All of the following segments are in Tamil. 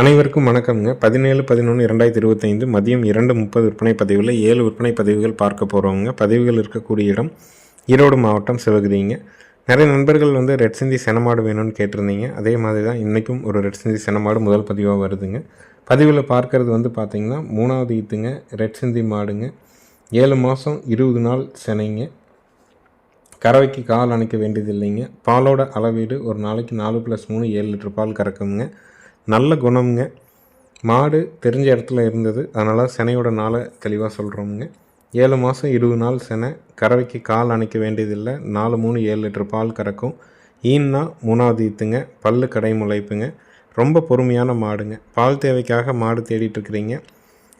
அனைவருக்கும் வணக்கம்ங்க. பதினேழு பதினொன்று இரண்டாயிரத்தி இருபத்தைந்து மதியம் இரண்டு முப்பது விற்பனை பதிவில் ஏழு விற்பனை பதிவுகள் பார்க்க போகிறவங்க பதிவுகள் இருக்கக்கூடிய இடம் ஈரோடு மாவட்டம் சிவகிரிங்க நிறைய நண்பர்கள் வந்து ரெட் சிந்தி செனமாடு வேணும்னு கேட்டிருந்தீங்க. அதே மாதிரி தான் இன்றைக்கும் ஒரு ரெட் சிந்தி செனமாடு முதல் பதிவாக வருதுங்க. பதிவில் பார்க்கறது வந்து பார்த்திங்கன்னா மூணாவது ஈத்துங்க ரெட் சிந்தி மாடுங்க. ஏழு மாதம் இருபது நாள் செனைங்க. கறவைக்கு கால் அணைக்க வேண்டியது இல்லைங்க பாலோட அளவீடு ஒரு நாளைக்கு நாலு ப்ளஸ் மூணு ஏழு லிட்டர் பால் கறக்குங்க. நல்ல குணம்ங்க. மாடு தெரிஞ்ச இடத்துல இருந்தது. அதனால் செனையோட நாளை தெளிவாக சொல்கிறோமுங்க ஏழு மாதம் இருபது நாள் செனை. கறவைக்கு கால் அணைக்க வேண்டியதில்லை. நாலு மூணு ஏழு லிட்டர் பால் கறக்கும். ஈன்னா மூணாவது ஈத்துங்க பல்லு கடை முளைப்புங்க. ரொம்ப பொறுமையான மாடுங்க. பால் தேவைக்காக மாடு தேடிட்டுருக்கிறீங்க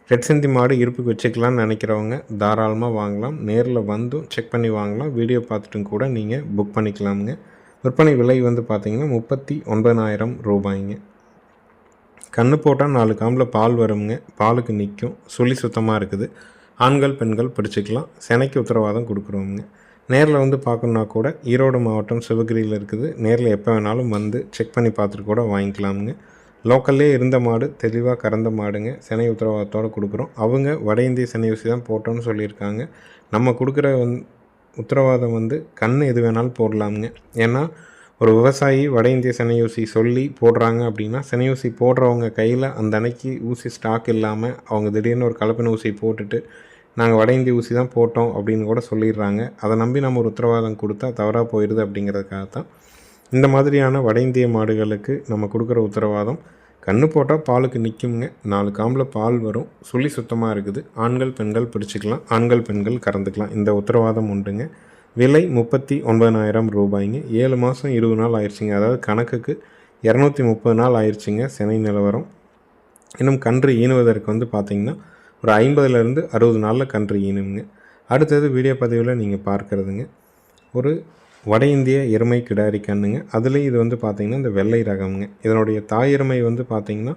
ரெட் சிந்தி மாடு இருப்புக்கு வச்சுக்கலாம்னு நினைக்கிறவங்க தாராளமாக வாங்கலாம். நேரில் வந்தும் செக் பண்ணி வாங்கலாம். வீடியோ பார்த்துட்டும் கூட நீங்கள் புக் பண்ணிக்கலாமுங்க. விற்பனை விலை வந்து பார்த்தீங்கன்னா முப்பத்தி ஒன்பதாயிரம் ரூபாய்ங்க. கண்ணு போட்டால் நாலு காம்பில் பால் வருங்க பாலுக்கு நிற்கும் சுழி சுத்தமாக இருக்குது. ஆண்கள் பெண்கள் பிடிச்சிக்கலாம். செனைக்கு உத்தரவாதம் கொடுக்குறோமுங்க. நேரில் வந்து பார்க்கணுன்னா கூட ஈரோடு மாவட்டம் சிவகிரியில் இருக்குது. நேரில் எப்போ வேணாலும் வந்து செக் பண்ணி பார்த்துட்டு கூட வாங்கிக்கலாமுங்க. லோக்கல்லே இருந்த மாடு தெளிவாக கறந்த மாடுங்க. செனை உத்தரவாதத்தோடு கொடுக்குறோம். அவங்க வட இந்திய செனை ஊசி தான் போட்டோன்னு சொல்லியிருக்காங்க. நம்ம கொடுக்குற வந் உத்தரவாதம் வந்து கண் எது வேணாலும் போடலாமுங்க. ஏன்னா ஒரு விவசாயி வட இந்திய செனை ஊசி சொல்லி போடுறாங்க அப்படின்னா செனை ஊசி போடுறவங்க கையில் அந்த அன்னைக்கு ஊசி ஸ்டாக் இல்லாமல் அவங்க திடீர்னு ஒரு கலப்பின ஊசி போட்டுட்டு நாங்கள் வட இந்திய ஊசி தான் போட்டோம் அப்படின்னு கூட சொல்லிடுறாங்க. அதை நம்பி நம்ம ஒரு உத்தரவாதம் கொடுத்தா தவறாக போயிடுது அப்படிங்கிறதுக்காக தான் இந்த மாதிரியான வட இந்திய மாடுகளுக்கு நம்ம கொடுக்குற உத்தரவாதம் கண்ணு போட்டால் பாலுக்கு நிற்குங்க நாலு காம்பில் பால் வரும். சுழி சுத்தமாக இருக்குது. ஆண்கள் பெண்கள் பிடிச்சிக்கலாம். ஆண்கள் பெண்கள் கறந்துக்கலாம். இந்த உத்தரவாதம் உண்டுங்க. விலை முப்பத்தி ஒன்பதாயிரம் ரூபாய்ங்க. ஏழு மாதம் இருபது நாள் ஆயிடுச்சிங்க. அதாவது கணக்குக்கு இரநூத்தி முப்பது நாள் ஆயிடுச்சுங்க செனை நிலவரம். இன்னும் கன்று ஈனுவதற்கு வந்து பார்த்திங்கன்னா ஒரு ஐம்பதுலேருந்து அறுபது நாளில் கன்று ஈனுங்க அடுத்தது வீடியோ பதிவில் நீங்கள் பார்க்குறதுங்க. ஒரு வட இந்திய எருமை கிடாரி கண்ணுங்க அதுலேயும் இது வந்து பார்த்திங்கன்னா இந்த வெள்ளை ரகம்ங்க. இதனுடைய தாய் எருமை வந்து பார்த்திங்கன்னா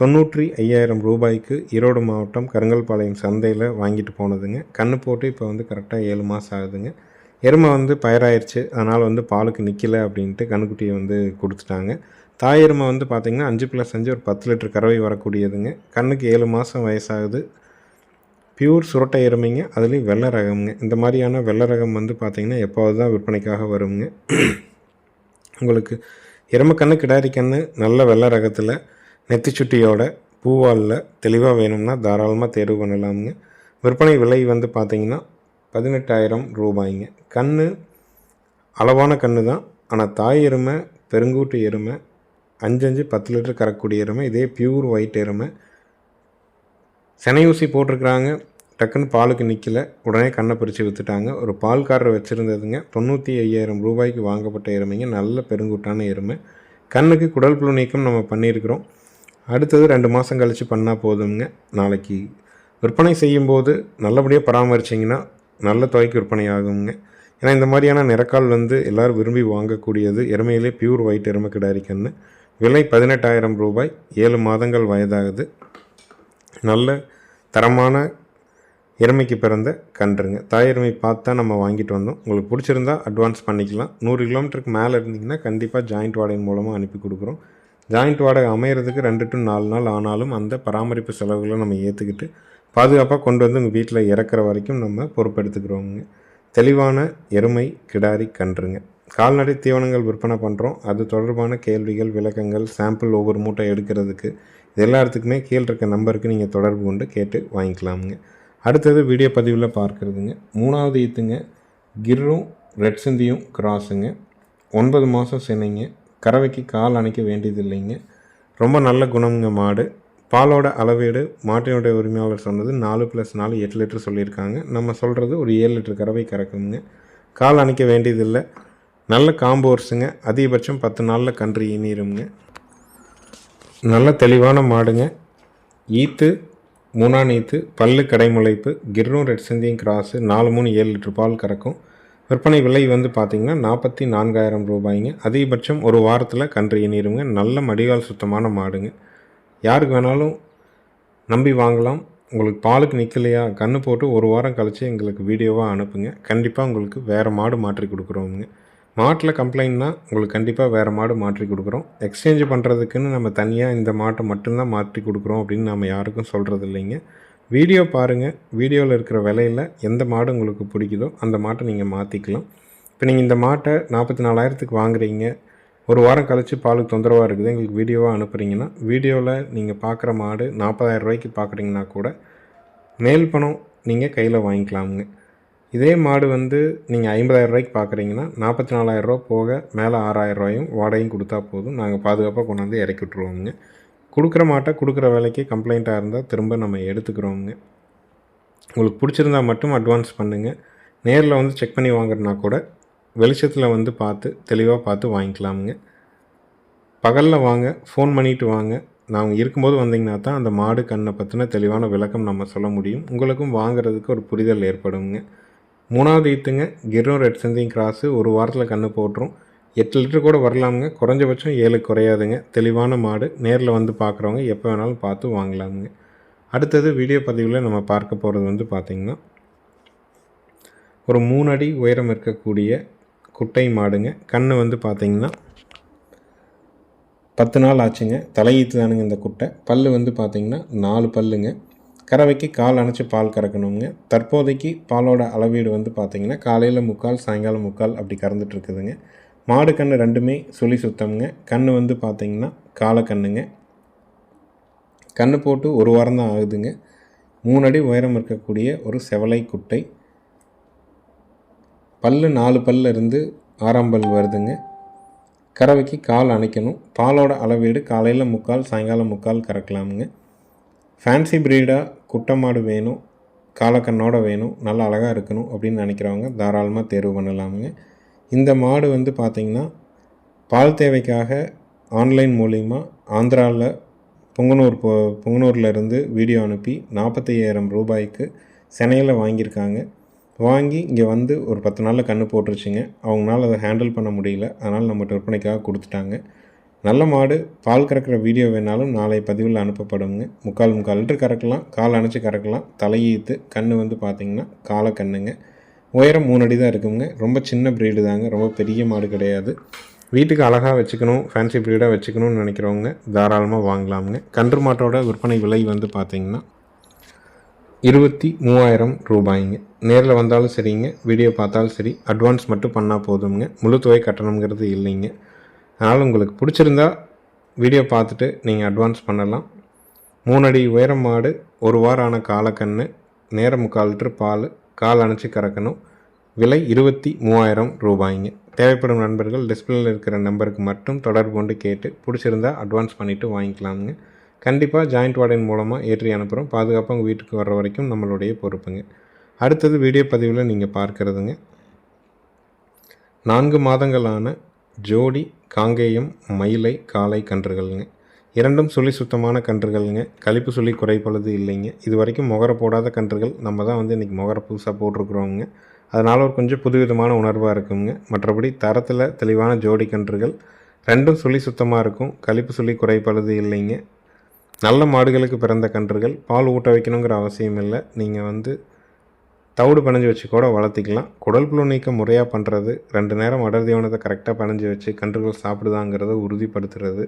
தொண்ணூற்றி ஐயாயிரம் ரூபாய்க்கு ஈரோடு மாவட்டம் கருங்கல்பாளையம் சந்தையில் வாங்கிட்டு போனதுங்க. கண்ணு போட்டு இப்போ வந்து கரெக்டாக ஏழு மாதம் ஆகுதுங்க. எருமை வந்து பயிராயிருச்சு. அதனால் வந்து பாலுக்கு நிற்கலை அப்படின்ட்டு கண்ணுக்குட்டியை வந்து கொடுத்துட்டாங்க. தாய் எருமை வந்து பார்த்திங்கன்னா அஞ்சு ப்ளஸ் அஞ்சு ஒரு பத்து லிட்டர் கறவை வரக்கூடியதுங்க. கண்ணுக்கு ஏழு மாதம் வயசாகுது. பியூர் சுரட்டை எருமைங்க. அதுலேயும் வெள்ளை ரகம்ங்க. இந்த மாதிரியான வெள்ளை ரகம் வந்து பார்த்திங்கன்னா எப்போது தான் விற்பனைக்காக வருங்க. உங்களுக்கு எருமைக்கண்ணு கிடாரி கண்ணு நல்ல வெள்ளை ரகத்தில் நெத்திச்சுட்டியோட பூவாலில் தெளிவாக வேணும்னா தாராளமாக தேர்வு பண்ணலாமுங்க. விற்பனை விலை வந்து பார்த்திங்கன்னா பதினெட்டாயிரம் ரூபாய்ங்க. கண் அளவான கண்ணு தான் ஆனால் தாய் எருமை பெருங்கூட்டு எருமை அஞ்சஞ்சு பத்து லிட்டர் கறக்கூடிய எருமை இதே பியூர் ஒயிட் எருமை. செனை ஊசி போட்டிருக்கிறாங்க. டக்குன்னு பாலுக்கு நிற்கல உடனே கண்ணை பிரித்து விற்றுட்டாங்க ஒரு பால்காரர் வச்சுருந்ததுங்க. தொண்ணூற்றி ஐயாயிரம் ரூபாய்க்கு வாங்கப்பட்ட எருமைங்க. நல்ல பெருங்கூட்டான எருமை. கண்ணுக்கு குடல் புழு நீக்கம் நம்ம பண்ணியிருக்கிறோம். அடுத்தது ரெண்டு மாதம் கழித்து பண்ணால் போதுங்க நாளைக்கு விற்பனை செய்யும்போது நல்லபடியாக பராமரிச்சிங்கன்னா நல்ல தொகைக்கு விற்பனை ஆகுங்க ஏன்னா இந்த மாதிரியான நிறக்கால் வந்து எல்லோரும் விரும்பி வாங்கக்கூடியது எருமையிலே பியூர் ஒயிட் எருமை கிடாரி கன்று விலை பதினெட்டாயிரம் ரூபாய். ஏழு மாதங்கள் வயதாகுது. நல்ல தரமான எருமைக்கு பிறந்த கன்றுங்க. தாய் எருமை பார்த்து தான் நம்ம வாங்கிட்டு வந்தோம். உங்களுக்கு பிடிச்சிருந்தா அட்வான்ஸ் பண்ணிக்கலாம். நூறு கிலோமீட்டருக்கு மேலே இருந்தீங்கன்னா கண்டிப்பாக ஜாயிண்ட் வாடகை மூலமாக அனுப்பி கொடுக்குறோம். ஜாயிண்ட் வாடகை அமையிறதுக்கு ரெண்டு டு நாலு நாள் ஆனாலும் அந்த பராமரிப்பு செலவுகளை நம்ம ஏற்றுக்கிட்டு பாதுகாப்பாக கொண்டு வந்து உங்கள் வீட்டில் இறக்குற வரைக்கும் நம்ம பொறுப்பெடுத்துக்கிறோங்க. தெளிவான எருமை கிடாரி கன்றுங்க. கால்நடை தீவனங்கள் விற்பனை பண்ணுறோம் அது தொடர்பான கேள்விகள் விளக்கங்கள் சாம்பிள் ஒவ்வொரு மூட்டை எடுக்கிறதுக்கு இது எல்லாத்துக்குமே கீழே இருக்க நம்பருக்கு நீங்கள் தொடர்பு கொண்டு கேட்டு வாங்கிக்கலாமுங்க. அடுத்தது வீடியோ பதிவில் பார்க்குறதுங்க. மூணாவது ஈத்துங்க கிர்ரும் ரெட் சிந்தியும் கிராஸுங்க. ஒன்பது மாதம் சினைங்க கறவைக்கு கால் அணைக்க வேண்டியது இல்லைங்க ரொம்ப நல்ல குணம்ங்க மாடு. பாலோட அளவீடு மாட்டினுடைய உரிமையாளர் சொன்னது நாலு ப்ளஸ் நாலு எட்டு லிட்டர் சொல்லியிருக்காங்க. நம்ம சொல்கிறது ஒரு ஏழு லிட்டர் கறவை கறக்குங்க. கால் அணைக்க வேண்டியதில்லை. நல்ல காம்போர்ஸுங்க அதிகபட்சம் பத்து நாளில் கன்று ஈனிருங்க நல்ல தெளிவான மாடுங்க. ஈத்து மூணாம் ஈத்து பல்லு கடைமுளைப்பு கிர்னூர் ரெட் சிந்தியும் கிராஸு நாலு மூணு ஏழு லிட்டர் பால் கறக்கும். விற்பனை விலை வந்து பார்த்திங்கன்னா நாற்பத்தி நான்காயிரம் ரூபாய்ங்க. அதிகபட்சம் ஒரு வாரத்தில் கன்று ஈனிருங்க நல்ல மடிகால் சுத்தமான மாடுங்க. யாருக்கு வேணாலும் நம்பி வாங்கலாம். உங்களுக்கு பாலுக்கு நிற்கலையா கன்று போட்டு ஒரு வாரம் கழித்து எங்களுக்கு வீடியோவாக அனுப்புங்க. கண்டிப்பாக உங்களுக்கு வேறு மாடு மாற்றி கொடுக்குறோமுங்க. மாட்டில் கம்ப்ளைண்ட்னா உங்களுக்கு கண்டிப்பாக வேறு மாடு மாற்றி கொடுக்குறோம். எக்ஸ்சேஞ்ச் பண்ணுறதுக்குன்னு நம்ம தனியாக இந்த மாட்டை மட்டும்தான் மாற்றி கொடுக்குறோம் அப்படின்னு நம்ம யாருக்கும் சொல்கிறது இல்லைங்க. வீடியோ பாருங்கள் வீடியோவில் இருக்கிற விலையில் எந்த மாடு உங்களுக்கு பிடிக்குதோ அந்த மாட்டை நீங்கள் மாற்றிக்கலாம் இப்போ நீங்கள் இந்த மாட்டை நாற்பத்தி நாலாயிரத்துக்கு வாங்குறீங்க. ஒரு வாரம் கழித்து பாலுக்கு தொந்தரவாக இருக்குது எங்களுக்கு வீடியோவாக அனுப்புகிறீங்கன்னா வீடியோவில் நீங்கள் பார்க்குற மாடு நாற்பதாயிரம் ரூபாய்க்கு பார்க்குறீங்கன்னா கூட மேல் பணம் நீங்கள் கையில் வாங்கிக்கலாமுங்க. இதே மாடு வந்து நீங்கள் ஐம்பதாயிரம் ரூபாய்க்கு பார்க்குறீங்கன்னா நாற்பத்தி நாலாயிரரூவா போக மேலே ஆறாயிரம் ரூபாயும் வாடகையும் கொடுத்தா போதும். நாங்கள் பாதுகாப்பாக கொண்டாந்து இறக்கி விட்ருவோங்க கொடுக்குற மாட்டை கொடுக்குற வேலைக்கு கம்ப்ளைண்ட்டாக இருந்தால் திரும்ப நம்ம எடுத்துக்கிறோங்க உங்களுக்கு பிடிச்சிருந்தா மட்டும் அட்வான்ஸ் பண்ணுங்கள் நேரில் வந்து செக் பண்ணி வாங்குறதுனா கூட வெளிச்சத்தில் வந்து பார்த்து தெளிவாக பார்த்து வாங்கிக்கலாமுங்க. பகலில் வாங்க ஃபோன் பண்ணிவிட்டு வாங்க. நாங்கள் இருக்கும்போது வந்தீங்கன்னா தான் அந்த மாடு கண்ணை பற்றின தெளிவான விளக்கம் நம்ம சொல்ல முடியும். உங்களுக்கும் வாங்குறதுக்கு ஒரு புரிதல் ஏற்படுங்க மூணாவது ஈத்துங்க கிரும் ரெட் சந்திங் கிராஸு ஒரு வாரத்தில் கன்று போட்டுரும். எட்டு லிட்டர் கூட வரலாமுங்க. குறைஞ்சபட்சம் ஏழு குறையாதுங்க. தெளிவான மாடு நேரில் வந்து பார்க்குறவங்க எப்போ வேணாலும் பார்த்து வாங்கலாமுங்க. அடுத்தது வீடியோ பதிவில் நம்ம பார்க்க போகிறது வந்து பார்த்திங்கன்னா ஒரு மூணு அடி உயரம் இருக்கக்கூடிய குட்டை மாடுங்க. கண் வந்து பார்த்திங்கன்னா பத்து நாள் ஆச்சுங்க. தலையீத்து தானுங்க இந்த குட்டை. பல் வந்து பார்த்திங்கன்னா நாலு பல்லுங்க. கறவைக்கு கால் அணைச்சி பால் கறக்கணுங்க. தற்போதைக்கு பாலோட அளவீடு வந்து பார்த்திங்கன்னா காலையில் முக்கால் சாயங்காலம் முக்கால் அப்படி கறந்துட்டுருக்குதுங்க மாடு கன்று ரெண்டுமே சுழி சுத்தம்ங்க. கண் வந்து பார்த்திங்கன்னா காலக்கண்ணுங்க கன்று போட்டு ஒரு வாரம் தான் ஆகுதுங்க. மூணு அடி உயரம் இருக்கக்கூடிய ஒரு செவலை குட்டை. பல் நாலு பல்ல இருந்து ஆறாம் பல் வருதுங்க. கறவைக்கு கால் அணைக்கணும். பாலோட அளவீடு காலையில் முக்கால் சாயங்காலம் முக்கால் கறக்கலாமுங்க. ஃபேன்சி ப்ரீடாக குட்டை மாடு வேணும். காலக்கண்ணோட வேணும். நல்லா அழகாக இருக்கணும் அப்படின்னு நினைக்கிறவங்க தாராளமாக தேர்வு பண்ணலாமுங்க. இந்த மாடு வந்து பார்த்திங்கன்னா பால் தேவைக்காக ஆன்லைன் மூலிமா ஆந்திராவில் பொங்கனூர் போ பொங்கனூர்லேருந்து வீடியோ அனுப்பி நாற்பத்தையாயிரம் ரூபாய்க்கு சென்னையில் வாங்கியிருக்காங்க. வாங்கி இங்கே வந்து ஒரு பத்து நாளில் கன்று போட்டுருச்சுங்க. அவங்களால அதை ஹேண்டில் பண்ண முடியல. அதனால் நம்ம விற்பனைக்காக கொடுத்துட்டாங்க. நல்ல மாடு பால் கறக்கிற வீடியோ வேணாலும் நாளை பதிவில் அனுப்பப்படுங்க. முக்கால் முக்கால் லிட்டர் கறக்கலாம் கால் அணைச்சி கறக்கலாம். தலையீத்து கன்று வந்து பார்த்திங்கன்னா காலை கண்ணுங்க. உயரம் மூணு அடி தான் இருக்குங்க. ரொம்ப சின்ன ப்ரீடு தாங்க. ரொம்ப பெரிய மாடு கிடையாது. வீட்டுக்கு அழகாக வச்சுக்கணும் ஃபேன்சி ப்ரீடாக வச்சுக்கணும்னு நினைக்கிறவங்க தாராளமாக வாங்கலாமுங்க. கன்று மாட்டோட விற்பனை விலை வந்து பார்த்திங்கன்னா இருபத்தி மூவாயிரம் ரூபாய்ங்க. நேரில் வந்தாலும் சரிங்க வீடியோ பார்த்தாலும் சரி. அட்வான்ஸ் மட்டும் பண்ணால் போதுங்க முழு தொகை கட்டணங்கிறது இல்லைங்க. அதனால் உங்களுக்கு பிடிச்சிருந்தா வீடியோ பார்த்துட்டு நீங்கள் அட்வான்ஸ் பண்ணலாம். மூணடி உயரம் மாடு ஒரு வாரம் ஆன காலக்கன்று நேரம் முக்கால் லிட்டர் பால் கால் அணைச்சி கறக்கணும். விலை இருபத்தி மூவாயிரம் ரூபாய்ங்க. தேவைப்படும் நண்பர்கள் டிஸ்பிளேல இருக்கிற நம்பருக்கு மட்டும் தொடர்பு கொண்டு கேட்டு பிடிச்சிருந்தா அட்வான்ஸ் பண்ணிவிட்டு வாங்கிக்கலாமுங்க. கண்டிப்பாக ஜாயிண்ட் வார்டன் மூலமாக ஏற்றி அனுப்புகிறோம் பாதுகாப்பாக உங்கள் வீட்டுக்கு வர்ற வரைக்கும் நம்மளுடைய பொறுப்புங்க. அடுத்தது வீடியோ பதிவில் நீங்கள் பார்க்குறதுங்க. நான்கு மாதங்களான ஜோடி காங்கேயம் மயிலை காலை கன்றுகள்ங்க. இரண்டும் சுழி சுத்தமான கன்றுகள்ங்க. கழிப்பு சுழி குறைப்பழுது இல்லைங்க. இது வரைக்கும் முகர போடாத கன்றுகள். நம்ம தான் வந்து இன்றைக்கி முகர புதுசாக போட்டிருக்குறோங்க அதனால் ஒரு கொஞ்சம் புதுவிதமான உணர்வாக இருக்குங்க. மற்றபடி தரத்தில் தெளிவான ஜோடி கன்றுகள். ரெண்டும் சுழி சுத்தமாக இருக்கும். கழிப்பு சுழி குறைப்பழுது இல்லைங்க. நல்ல மாடுகளுக்கு பிறந்த கன்றுகள் பால் ஊட்ட வைக்கணுங்கிற அவசியம் இல்லை. நீங்கள் வந்து தவிடு பணிஞ்சு வச்சு கூட வளர்த்திக்கலாம். குடல் புழு நீக்கம் முறையாக பண்ணுறது ரெண்டு நேரம் அடர் தீவனத்தை கரெக்டாக பணிஞ்சு வச்சு கன்றுகள் சாப்பிடுதாங்கிறத உறுதிப்படுத்துறது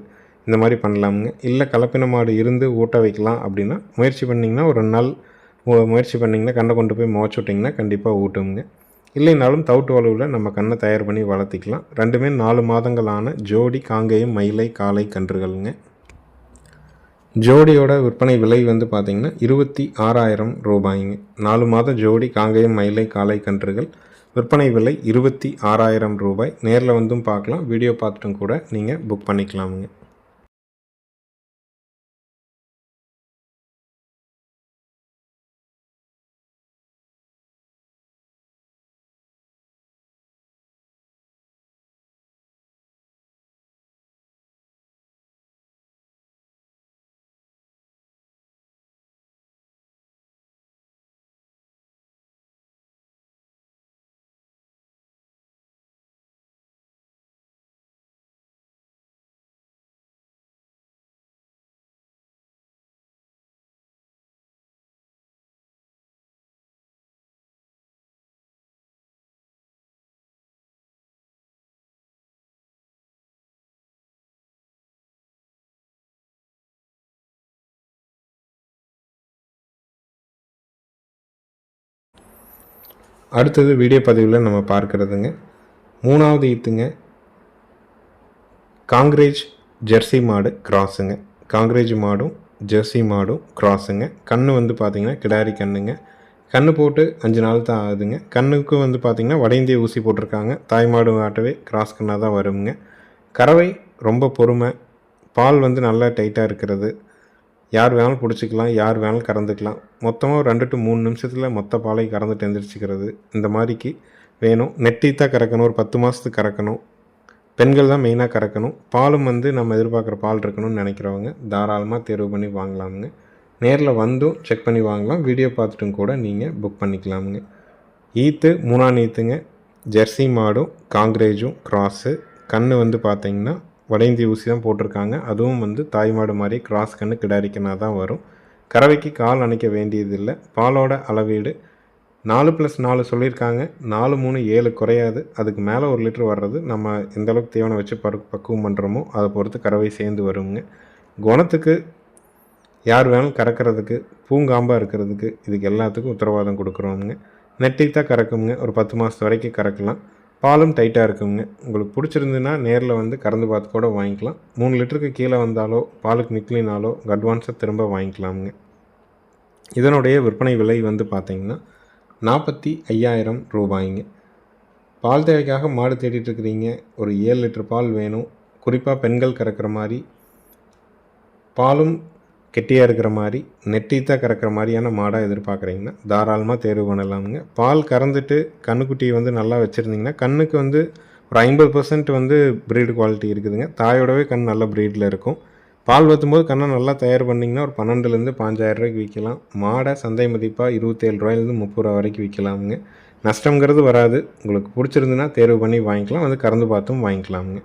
இந்த மாதிரி பண்ணலாமுங்க. இல்லை கலப்பின மாடு இருந்து ஊட்ட வைக்கலாம் அப்படின்னா முயற்சி பண்ணிங்கன்னா ஒரு நாள் முயற்சி பண்ணிங்கன்னா கண்ணை கொண்டு போய் மோச்சு விட்டிங்கன்னா கண்டிப்பாக ஊட்டுங்க இல்லைனாலும் தவுட்டு வலுவில் நம்ம கண்ணை தயார் பண்ணி வளர்த்திக்கலாம். ரெண்டுமே நாலு மாதங்களான ஜோடி காங்கேயம் மயிலை காலை கன்றுகள்ங்க. ஜோடியோட விற்பனை விலை வந்து பார்த்திங்கன்னா இருபத்தி ஆறாயிரம் ரூபாய்ங்க. நாலு மாத ஜோடி காங்கேயம் மயிலை காலை கன்றுகள். விற்பனை விலை இருபத்தி ஆறாயிரம் ரூபாய். நேரில் வந்தும் பார்க்கலாம் வீடியோ பார்த்துட்டும் கூட நீங்கள் புக் பண்ணிக்கலாமுங்க. அடுத்தது வீடியோ பதிவில் நம்ம பார்க்குறதுங்க. மூணாவது ஈத்துங்க. காங்கிரேஜ் ஜெர்சி மாடு கிராஸுங்க. காங்கிரேஜ் மாடும் ஜெர்சி மாடும் கிராஸுங்க. கண் வந்து பார்த்திங்கன்னா கிடாரி கண்ணுங்க. கண் போட்டு அஞ்சு நாள் தான் ஆகுதுங்க. கண்ணுக்கு வந்து பார்த்திங்கன்னா வட இந்திய ஊசி போட்டிருக்காங்க. தாய் மாடு ஆட்டவே கிராஸ் கண்ணாக தான் வருங்க. கறவை ரொம்ப பொறுமை. பால் வந்து நல்லா டைட்டாக இருக்கிறது. யார் வேணாலும் பிடிச்சிக்கலாம் யார் வேணாலும் கறந்துக்கலாம். மொத்தமாக ஒரு ரெண்டு டு மூணு நிமிஷத்தில் மொத்த பாலை கறந்துட்டு எழுந்திரிச்சிக்கிறது இந்த மாதிரிக்கு வேணும். நெட்டி தான் கறக்கணும். ஒரு பத்து மாதத்துக்கு கறக்கணும். பெண்கள் தான் மெயினாக கறக்கணும். பாலும் வந்து நம்ம எதிர்பார்க்குற பால் இருக்கணும்னு நினைக்கிறவங்க தாராளமாக தேர்வு பண்ணி வாங்கலாமுங்க. நேரில் வந்தும் செக் பண்ணி வாங்கலாம். வீடியோ பார்த்துட்டும் கூட நீங்கள் புக் பண்ணிக்கலாமுங்க. ஈத்து மூணாம் ஈத்துங்க. ஜெர்சி மாடும் காங்கிரேஜும் க்ராஸு கன்று வந்து பார்த்தீங்கன்னா வட இந்திய ஊசி தான் போட்டிருக்காங்க. அதுவும் வந்து தாய் மாடு மாதிரி கிராஸ் கண்ணு கிடாரிக்கனா தான் வரும். கறவைக்கு கால் அணைக்க வேண்டியதில்லை. பாலோட அளவீடு நாலு ப்ளஸ் நாலு சொல்லியிருக்காங்க. நாலு மூணு ஏழு குறையாது. அதுக்கு மேலே ஒரு லிட்டர் வர்றது நம்ம எந்த அளவுக்கு தீவனம் வச்சு பரு பக்குவம் பண்ணுறோமோ அதை பொறுத்து கறவை சேர்ந்து வருங்க. குணத்துக்கு யார் வேணாலும் கறக்கிறதுக்கு பூங்காம்பாக இருக்கிறதுக்கு இதுக்கு எல்லாத்துக்கும் உத்தரவாதம் கொடுக்குறோமுங்க. நெட்டிக்கு தான் கறக்குங்க. ஒரு பத்து மாதத்து வரைக்கும் கறக்கலாம். பாலும் டைட்டாக இருக்குங்க. உங்களுக்கு பிடிச்சிருந்துன்னா நேரில் வந்து கறந்து பார்த்து கூட வாங்கிக்கலாம். மூணு லிட்டருக்கு கீழே வந்தாலோ பாலுக்கு நிற்கலினாலோ அட்வான்ஸாக திரும்ப வாங்கிக்கலாமுங்க. இதனுடைய விற்பனை விலை வந்து பார்த்திங்கன்னா நாற்பத்தி ஐயாயிரம் ரூபாய்ங்க. பால் தேவைக்காக மாடு தேடிட்டுருக்கிறீங்க ஒரு ஏழு லிட்டர் பால் வேணும். குறிப்பாக பெண்கள் கறக்கிற மாதிரி பாலும் கெட்டியாக இருக்கிற மாதிரி நெட்டித்தாக கறக்கிற மாதிரியான மாடாக எதிர்பார்க்குறீங்கன்னா தாராளமாக தேர்வு பண்ணலாமுங்க. பால் கறந்துட்டு கண்ணுக்குட்டியை வந்து நல்லா வச்சுருந்தீங்கன்னா கண்ணுக்கு வந்து ஒரு ஐம்பது பர்சன்ட் வந்து ப்ரீடு குவாலிட்டி இருக்குதுங்க. தாயோடவே கண் நல்ல ப்ரீடில் இருக்கும். பால் வற்றும்போது கண்ணை நல்லா தயார் பண்ணிங்கன்னா ஒரு பன்னெண்டுலேருந்து பாஞ்சாயிரம் ரூபாய்க்கு விற்கலாம். மாடை சந்தை மதிப்பாக இருபத்தேழு ரூபாயிலேருந்து முப்பது ரூபா வரைக்கும் விற்கலாமுங்க. நஷ்டங்கிறது வராது. உங்களுக்கு பிடிச்சிருந்துன்னா தேர்வு பண்ணி வாங்கிக்கலாம். வந்து கறந்து பார்த்தும் வாங்கிக்கலாமுங்க.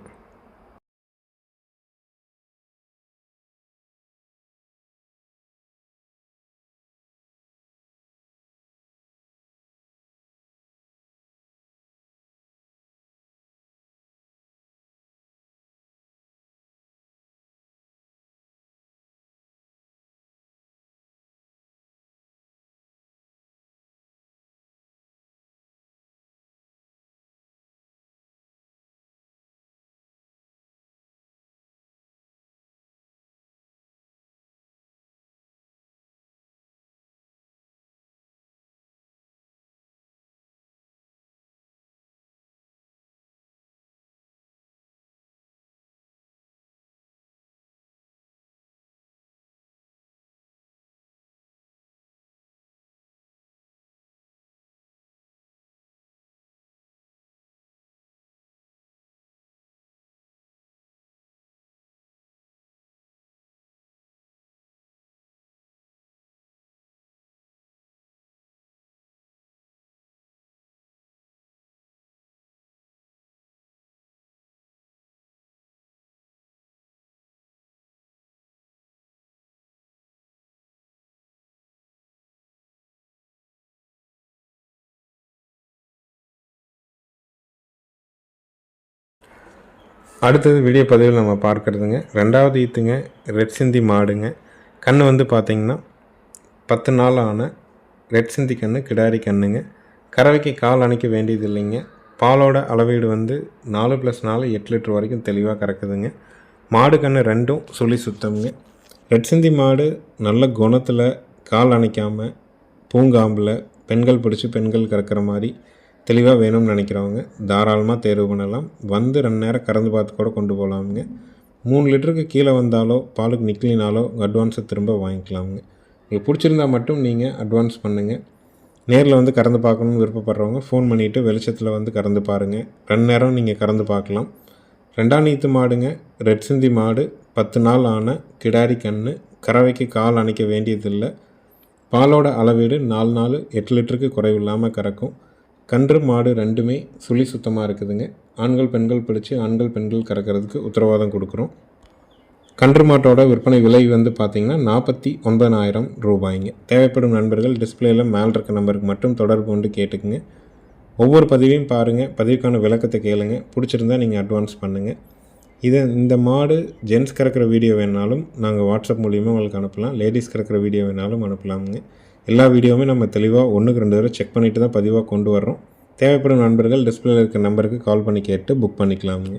அடுத்தது வீடியோ பதிவில் நம்ம பார்க்குறதுங்க. ரெண்டாவது ஈத்துங்க ரெட் சிந்தி மாடுங்க. கன்று வந்து பார்த்திங்கன்னா பத்து நாள் ஆன ரெட் சிந்தி கன்று கிடாரி கன்றுங்க கறவைக்கு கால் அணைக்க வேண்டியது இல்லைங்க. பாலோட அளவீடு வந்து நாலு ப்ளஸ் நாலு எட்டு லிட்டர் வரைக்கும் தெளிவாக கறக்குதுங்க. மாடு கன்று ரெண்டும் சுழி சுத்தம்ங்க. ரெட் சிந்தி மாடு நல்ல குணத்தில் கால் அணைக்காமல் பூங்காம்பில் பெண்கள் பிடிச்சி பெண்கள் கறக்கிற மாதிரி தெளிவாக வேணும்னு நினைக்கிறவங்க தாராளமாக தேர்வு பண்ணலாம். வந்து ரெண்டு நேரம் கறந்து பார்த்து கூட கொண்டு போகலாமுங்க மூணு லிட்டருக்கு கீழே வந்தாலோ பாலுக்கு நிக்கலினாலோ அட்வான்ஸை திரும்ப வாங்கிக்கலாமுங்க. உங்களுக்கு பிடிச்சிருந்தா மட்டும் நீங்கள் அட்வான்ஸ் பண்ணுங்கள் நேரில் வந்து கறந்து பார்க்கணுன்னு விருப்பப்படுறவங்க ஃபோன் பண்ணிவிட்டு வெளிச்சத்தில் வந்து கறந்து பாருங்கள் ரெண்டு நேரம் நீங்கள் கறந்து பார்க்கலாம். ரெண்டாம் நீத்து மாடுங்க. ரெட் சிந்தி மாடு பத்து நாள் ஆன கிடாரி கன்று கறவைக்கு கால் அணைக்க வேண்டியதில்லை. பாலோட அளவீடு நாலு நாள் எட்டு லிட்டருக்கு குறைவில்லாமல் கறக்கும். கன்று மாடு ரெண்டுமே சுழி சுத்தமாக இருக்குதுங்க. ஆண்கள் பெண்கள் பிடிச்சி ஆண்கள் பெண்கள் கறக்கிறதுக்கு உத்தரவாதம் கொடுக்குறோம். கன்று மாட்டோட விற்பனை விலை வந்து பார்த்திங்கன்னா நாற்பத்தி ஒன்பதாயிரம் ரூபாய்ங்க. தேவைப்படும் நண்பர்கள் டிஸ்பிளேயில் மேல் இருக்க நம்பருக்கு மட்டும் தொடர்பு கொண்டு கேட்டுக்குங்க. ஒவ்வொரு பதிவையும் பாருங்கள் பதிவுக்கான விளக்கத்தை கேளுங்க. பிடிச்சிருந்தா நீங்கள் அட்வான்ஸ் பண்ணுங்கள் இதை இந்த மாடு ஜென்ஸ் கறக்கிற வீடியோ வேணாலும் நாங்கள் வாட்ஸ்அப் மூலியமாக உங்களுக்கு அனுப்பலாம். லேடிஸ் கறக்கிற வீடியோ வேணாலும் அனுப்பலாமுங்க. எல்லா வீடியோவுமே நம்ம தெளிவாக ஒன்றுக்கு ரெண்டு தடவை செக் பண்ணிவிட்டு தான் பதிவாக கொண்டு வர்றோம். தேவைப்படும் நண்பர்கள் டிஸ்பிளேல இருக்க நம்பருக்கு கால் பண்ணி கேட்டு புக் பண்ணிக்கலாமுங்க.